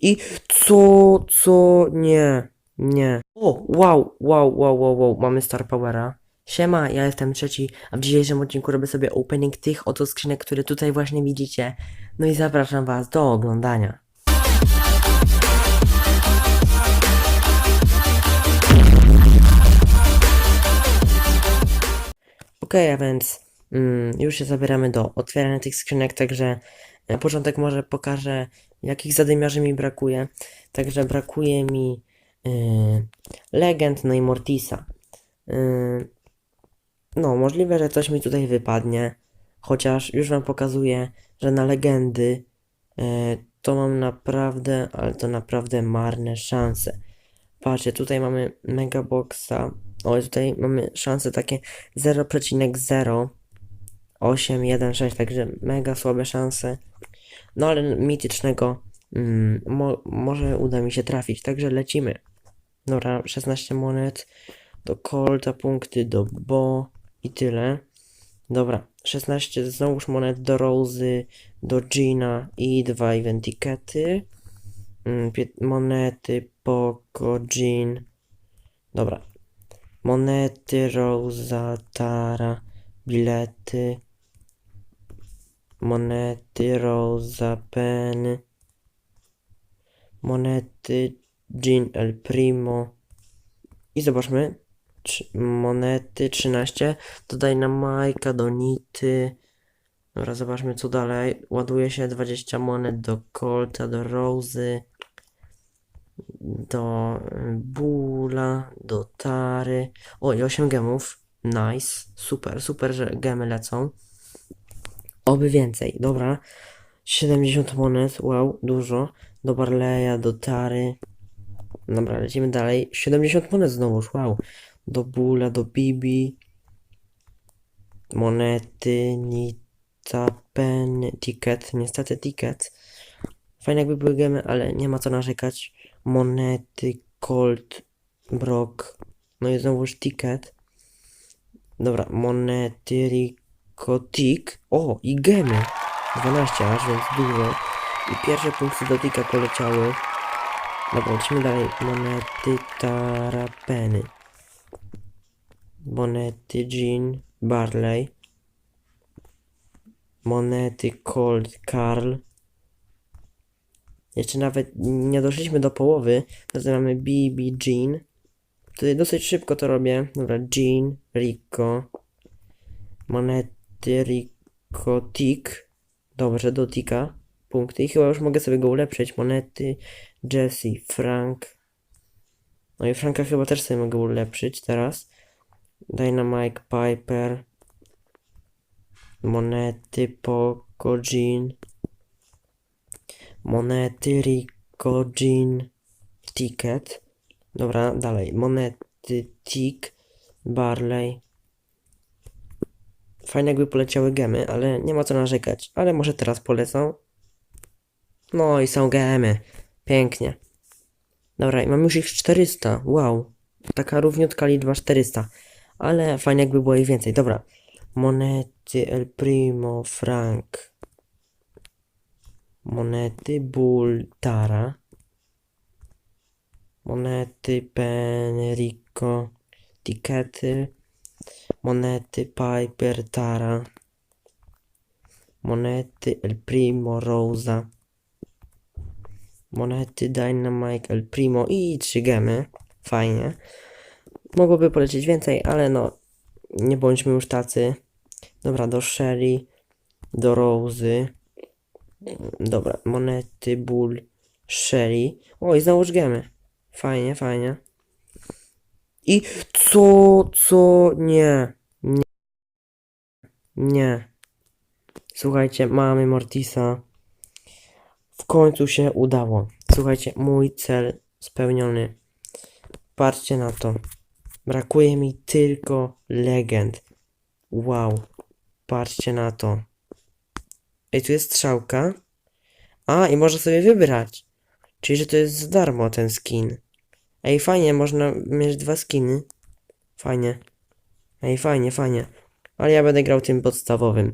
I co, co, nie, nie. O, wow, wow, wow, wow, wow, mamy Star Powera. Siema, ja jestem trzeci, a w dzisiejszym odcinku robię sobie opening tych oto skrzynek, które tutaj właśnie widzicie. No i zapraszam was do oglądania. Okej, a więc już się zabieramy do otwierania tych skrzynek, także na początek może pokażę, jakich zadymiarzy mi brakuje. Także brakuje mi yy, Legend, no i Mortisa. Yy, no, możliwe, że coś mi tutaj wypadnie, chociaż już wam pokazuję, że na Legendy to mam naprawdę, ale to naprawdę marne szanse. Patrzcie, tutaj mamy Megaboxa. O, tutaj mamy szanse takie 0,0 816, także mega słabe szanse. No ale mitycznego mm, mo może uda mi się trafić, także lecimy. Dobra, 16 monet do Colta, punkty do Bo i tyle. Dobra, 16 znowuż monet do Rozy, do Gina i dwa event tickety. Mm, monety, Poco, Jean. Dobra. Monety, Rosa, Tara, bilety. Monety, Rosa, Pen. Monety, Jean El Primo. I zobaczmy. Monety 13. Dodaj na Majka, do Nity. Dobra, zobaczmy co dalej. Ładuje się 20 monet do Colta, do Rozy, do y, Bula, do Tary. O, i 8 gemów. Nice. Super, super, że gemy lecą. Oby więcej. Dobra. 70 monet. Wow, dużo. Do Barleya, do Tary. Dobra, lecimy dalej. 70 monet znowuż. Wow. Do Bula, do Bibi. Monety, Nita, Pen, Ticket. Niestety Ticket. Fajne jakby były gemy, ale nie ma co narzekać. Monety, Colt, Brock. No i znowuż Ticket. Dobra, monety, Rico, Tick. O, i gemy. 12 aż, więc dużo. I pierwsze punkty do Tika poleciały. Dobra, lecimy dalej. Monety, Tara, Penny. Monety, Jean, Barley. Monety, Colt, Karl. Jeszcze nawet nie doszliśmy do połowy. Mamy BB, Jean. Tutaj dosyć szybko to robię. Dobra, Jean, Rico. Monety, Rico, Tick. Dobrze, do Tika. Punkty. I chyba już mogę sobie go ulepszyć. Monety, Jesse, Frank. No i Franka chyba też sobie mogę ulepszyć teraz. Dynamite, Piper. Monety, Poco, Jean. Monety, Rico, Jean, Ticket. Dobra, dalej. Monety, Tick, Barley. Fajnie jakby poleciały gemy, ale nie ma co narzekać. Ale może teraz polecą. No i są gemy. Pięknie. Dobra, i mam już ich 400. Wow. Taka równiutka liczba 400. Ale fajnie jakby było ich więcej. Dobra. Monety, El Primo, Frank. Monety, Bull, Tara. Monety, Penrico, Tikety. Monety, Piper, Tara. Monety, El Primo, Rosa. Monety, Dynamite, El Primo i trzy gemy. Fajnie. Mogłoby polecieć więcej, ale no, nie bądźmy już tacy. Dobra, do Shelly, do Rozy. Dobra, monety, ból, Shelly. Oj, znowu gemy. Fajnie, fajnie. I co, co, nie, nie. Słuchajcie, mamy Mortisa. W końcu się udało. Słuchajcie, mój cel spełniony. Patrzcie na to. Brakuje mi tylko legend. Wow. Patrzcie na to. Ej, tu jest strzałka. A, i można sobie wybrać. Czyli, że to jest za darmo ten skin. Ej, fajnie, można mieć dwa skiny. Fajnie. Ej, fajnie, fajnie. Ale ja będę grał tym podstawowym.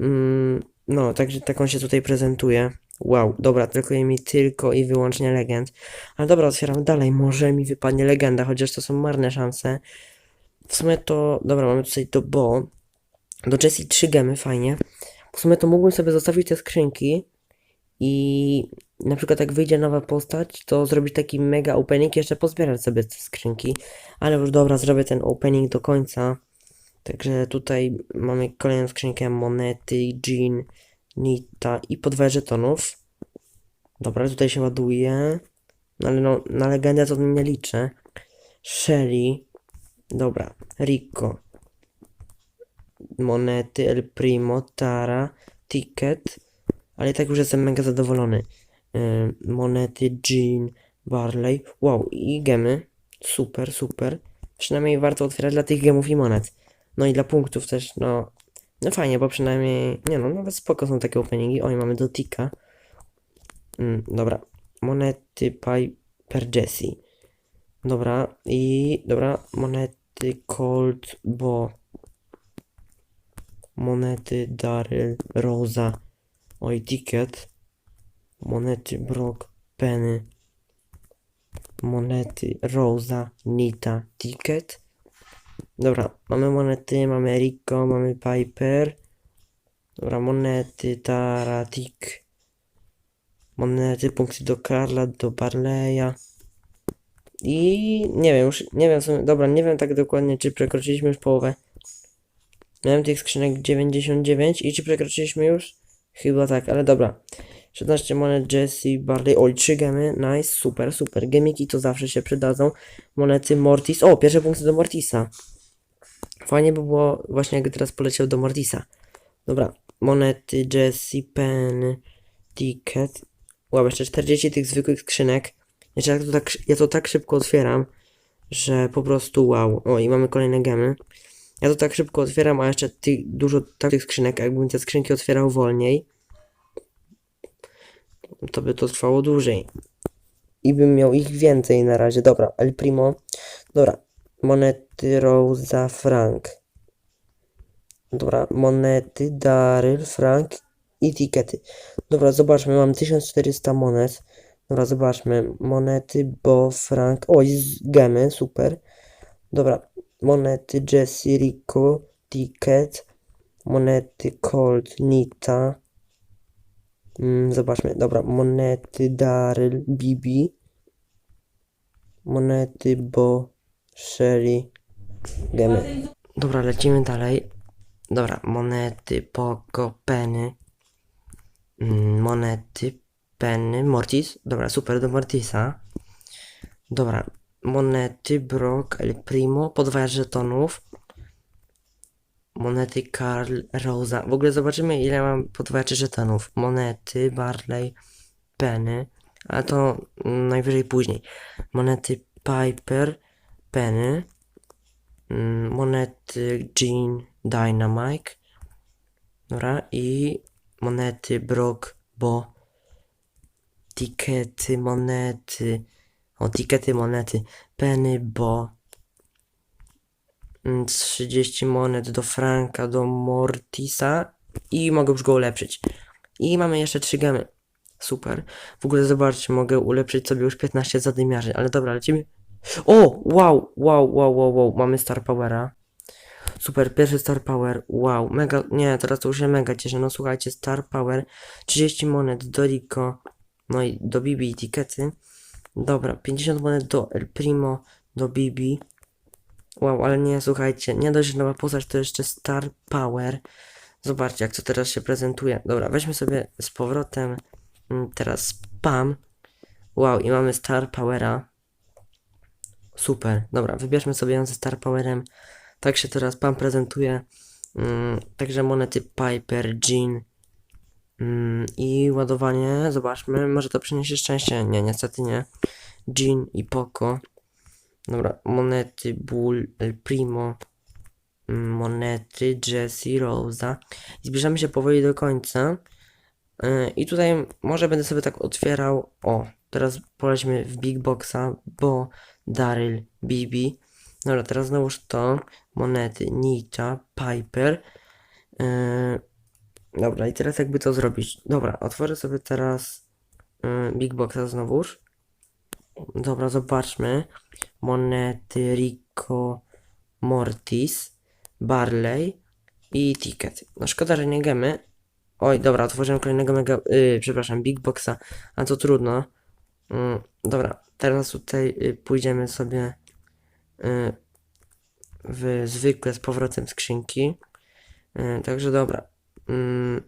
Mm, no także tak on się tutaj prezentuje. Wow, dobra, brakuje mi tylko i wyłącznie legend. Ale dobra, otwieram dalej, może mi wypadnie legenda, chociaż to są marne szanse. W sumie to, dobra, mamy tutaj do Bo. Do Jessie 3 gemy, fajnie. W sumie to mógłbym sobie zostawić te skrzynki i na przykład jak wyjdzie nowa postać, to zrobić taki mega opening jeszcze pozbierać sobie te skrzynki. Ale już dobra, zrobię ten opening do końca. Także tutaj mamy kolejną skrzynkę monety, jean, nita i po dwa żetonów. Dobra, tutaj się ładuje. No ale no, na legendę to nie liczę. Shelly. Dobra, Rico. Monety, El Primo, Tara, Ticket. Ale i tak już jestem mega zadowolony. Ym, monety, Jean, Barley. Wow, i gemy. Super, super. Przynajmniej warto otwierać dla tych gemów i monet. No i dla punktów też, no. No fajnie, bo przynajmniej. Nie no, nawet spoko są takie openingi. Oj, mamy do tika. Mm, dobra. Monety Piper Jessie. Dobra. I. Dobra. Monety Colt Bo. Monety Daryl Rosa. Oj, ticket. Monety Brock Penny. Monety Rosa Nita Ticket. Dobra, mamy monety, mamy Rico, mamy Piper. Dobra, monety, Tara, Tick. Monety, punkty do Karla, do Barleya. I nie wiem, już nie wiem, w sumie- dobra, nie wiem tak dokładnie, czy przekroczyliśmy już połowę. Miałem tych skrzynek 99 i czy przekroczyliśmy już? Chyba tak, ale dobra. 16 monet Jesse, Barley, oj, 3 gemy, nice, super, super. Gemiki to zawsze się przydadzą. Monety Mortis, o, pierwsze punkty do Mortisa. Fajnie by było właśnie jakby teraz poleciał do Mortisa. Dobra, monety Jesse, Pen, Ticket. Wow, jeszcze 40 tych zwykłych skrzynek. Jeszcze ja to tak, ja to tak szybko otwieram, że po prostu wow. O, i mamy kolejne gemy. Ja to tak szybko otwieram, a jeszcze ty, dużo takich skrzynek, jakbym te skrzynki otwierał wolniej, to by to trwało dłużej. I bym miał ich więcej na razie. Dobra, El Primo. Dobra, monety Rosa Frank. Dobra, monety Daryl Frank i. Dobra, zobaczmy, mam 1400 monet. Dobra, zobaczmy. Monety Bo Frank. Oj, z gemy, super. Dobra, monety Jesse Rico, Ticket. Monety Colt Nita. Mm, zobaczmy, dobra, monety Daryl Bibi. Monety Bo Sherry. Gemy. Dobra, lecimy dalej. Dobra, monety Poco Penny. Mm, monety Penny Mortis. Dobra, super do Mortisa. Dobra, monety Brock El Primo. Podwaja żetonów. Monety Karl Rosa. W ogóle zobaczymy ile mam podwajaczy żetonów. Monety Barley Penny. Ale to najwyżej później. Monety Piper Penny. Mm, monety Jean Dynamite. Dobra, i monety Brock, bo tikety, monety. O, tikety, monety. Penny, bo. Mm, 30 monet do Franka, do Mortisa. I mogę już go ulepszyć. I mamy jeszcze 3 gemy. Super. W ogóle zobaczcie, mogę ulepszyć sobie już 15 zadymiarzy, ale dobra, lecimy. O! Wow, wow, wow, wow, wow. Mamy Star Powera. Super, pierwszy Star Power. Wow, mega. Nie, teraz to już się mega cieszę. No słuchajcie, Star Power. 30 monet do Rico. No i do Bibi i. Dobra, 50 monet do El Primo, do Bibi. Wow, ale nie, słuchajcie, nie dość, że nowa postać, to jeszcze Star Power. Zobaczcie, jak to teraz się prezentuje. Dobra, weźmy sobie z powrotem mm, teraz spam. Wow, i mamy Star Powera. Super, dobra, wybierzmy sobie ją ze Star Powerem. Tak się teraz pan prezentuje. Mm, także monety Piper, Jean mm, i ładowanie. Zobaczmy, może to przyniesie szczęście. Nie, niestety nie. Jean i Poco. Dobra, monety Bull, El Primo. mm, Monety Jessie, Rosa. I zbliżamy się powoli do końca. Yy, I tutaj może będę sobie tak otwierał. O, teraz polećmy w Big Boxa, bo Daryl, Bibi. Dobra, teraz znowuż to. Monety Nita, Piper. Yy, Dobra, i teraz jakby to zrobić? Dobra, otworzę sobie teraz y, Big Boxa znowuż. Dobra, zobaczmy. Monety Rico Mortis, Barley i Ticket. No szkoda, że nie gemy. Oj, dobra, otworzyłem kolejnego mega, yy, przepraszam, Big Boxa, a to trudno. Mm, dobra, teraz tutaj y, pójdziemy sobie y, w zwykłe z powrotem skrzynki. Y, także dobra. Mm,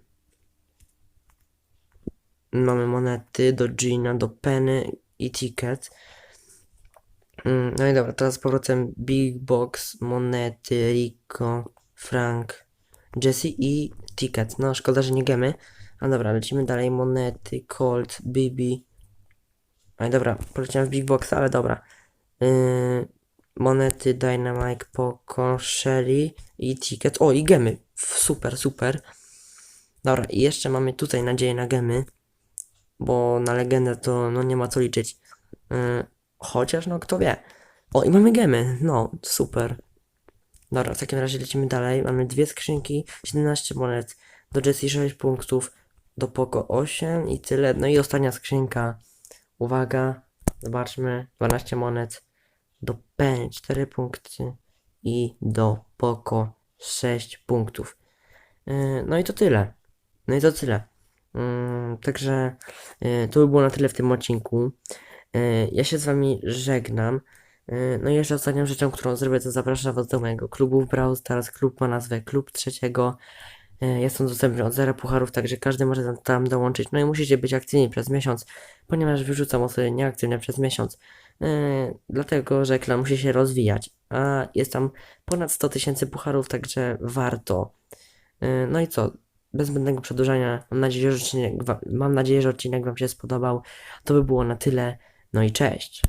mamy monety do Gina, do Penny i Ticket. Mm, No i dobra, teraz z powrotem Big Box, monety, Rico, Frank, Jesse i Ticket. No, szkoda, że nie gemy. A dobra, lecimy dalej. Monety, Colt, Bibi. A dobra, poleciałem w Big Box, ale dobra. Yy, monety, Dynamite, Poco, Shelly i Ticket. O, i gemy. Super, super. Dobra, i jeszcze mamy tutaj nadzieję na gemy. Bo na legendę to no nie ma co liczyć. Yy, chociaż no kto wie. O, i mamy gemy. No, super. Dobra, w takim razie lecimy dalej. Mamy dwie skrzynki, 17 monet. Do Jessie 6 punktów, do Poco 8 i tyle. No i ostatnia skrzynka. Uwaga, zobaczmy. 12 monet. Do Penny 4 punkty i do Poco 6 punktów. Yy, no i to tyle. No i to tyle. Mm, także yy, to by było na tyle w tym odcinku. Yy, ja się z wami żegnam. No i jeszcze ostatnią rzeczą, którą zrobię, to zapraszam was do mojego klubu w Brawl Stars. Klub ma nazwę Klub Trzeciego. Yy, Jest on dostępny od zera pucharów, także każdy może tam- dołączyć. No i musicie być aktywni przez miesiąc, ponieważ wyrzucam osoby nieaktywne przez miesiąc. Yy, Dlatego, że klan musi się rozwijać. A jest tam ponad 100 tysięcy pucharów, także warto. Yy, No i co? Bez zbędnego przedłużania, mam nadzieję, że odcinek, mam nadzieję, że odcinek Wam się spodobał. To by było na tyle. No i cześć.